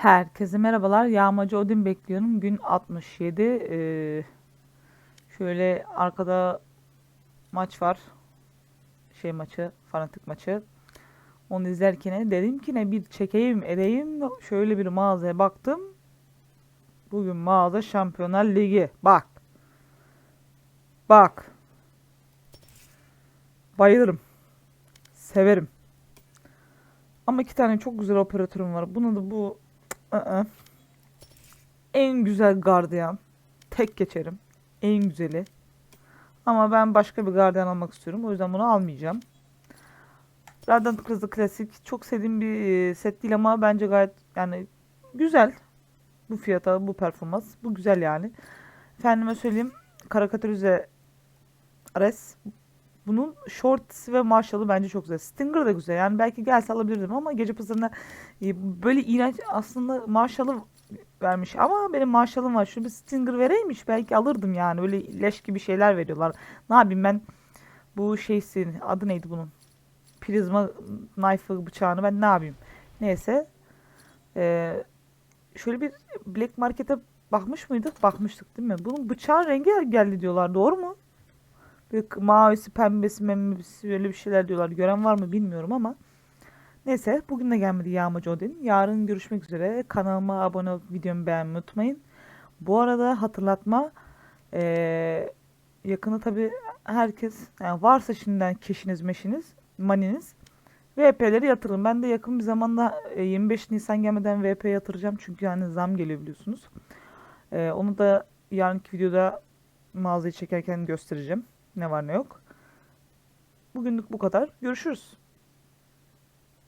Herkese merhabalar. Yağmacı Odin bekliyorum. Gün 67. Ee, şöyle arkada maç var. Şey maçı, fanatik maçı. Onu izlerken dedim ki ne bir çekeyim edeyim. Şöyle bir mağazaya baktım. Bugün mağaza Şampiyonlar Ligi. Bak. Bak. Bayılırım. Severim. Ama iki tane çok güzel operatörüm var. Bunu da bu Aa. En güzel gardiyan. Tek geçerim. En güzeli. Ama ben başka bir gardiyan almak istiyorum. O yüzden bunu almayacağım. Radiant Kızı Klasik. Çok sevdiğim bir e, set değil ama bence gayet yani güzel. Bu fiyata, bu performans. Bu güzel yani. Efendime söyleyeyim. Karikatürize Ares. Bunun shorts'ı ve Marshall'ı bence çok güzel. Stinger da güzel. Yani belki gelse alabilirdim ama gece pazarında e, böyle iğrenç aslında Marshall'ı vermiş ama benim Marshall'ım var. Şu bir Stinger vereymiş belki alırdım yani. Öyle leş gibi şeyler veriyorlar. Ne yapayım ben bu şeysin adı neydi bunun? Prizma knife'ı bıçağını ben ne yapayım? Neyse. Ee, şöyle bir Black Market'e bakmış mıydık? Bakmıştık değil mi? Bunun bıçağın rengi geldi diyorlar. Doğru mu? Bir mavisi, pembesi, memmesi öyle bir şeyler diyorlar. Gören var mı bilmiyorum ama. Neyse bugün de gelmedi Yağmacı Odin. Yarın görüşmek üzere. Kanalıma abone olup videomu beğenmeyi unutmayın. Bu arada hatırlatma. Eee yakını tabi herkes yani varsa şimdiden keşiniz meşiniz maniniz VP'leri yatırın. Ben de yakın bir zamanda e, 25 Nisan gelmeden VP yatıracağım. Çünkü yani zam geliyor biliyorsunuz. Eee, onu da yarınki videoda mağazayı çekerken göstereceğim. Ne var ne yok. Bugünlük bu kadar. Görüşürüz.